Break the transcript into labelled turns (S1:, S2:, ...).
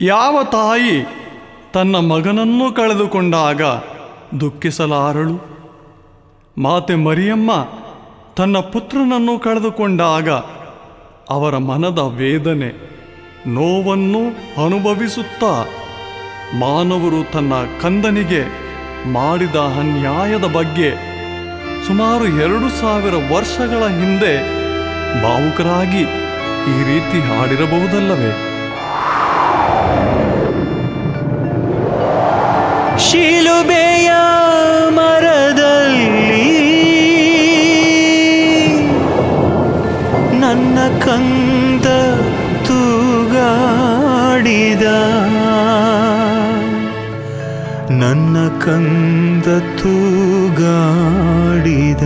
S1: ಯಾವ ತಾಯಿ ತನ್ನ ಮಗನನ್ನು ಕಳೆದುಕೊಂಡಾಗ ದುಃಖಿಸಲಾರಳು? ಮಾತೆ ಮರಿಯಮ್ಮ ತನ್ನ ಪುತ್ರನನ್ನು ಕಳೆದುಕೊಂಡಾಗ ಅವರ ಮನದ ವೇದನೆ ನೋವನ್ನು ಅನುಭವಿಸುತ್ತಾ ಮಾನವರು ತನ್ನ ಕಂದನಿಗೆ ಮಾಡಿದ ಅನ್ಯಾಯದ ಬಗ್ಗೆ ಸುಮಾರು ಎರಡು ಸಾವಿರ ವರ್ಷಗಳ ಹಿಂದೆ ಭಾವುಕರಾಗಿ ಈ ರೀತಿ ಹಾಡಿರಬಹುದಲ್ಲವೇ?
S2: ಶಿಲುಬೆಯ ಮರದಲ್ಲಿ ನನ್ನ ಕಂದ ತೂಗಾಡಿದ. ನನ್ನ ಕಂದ ತೂಗಾಡಿದ.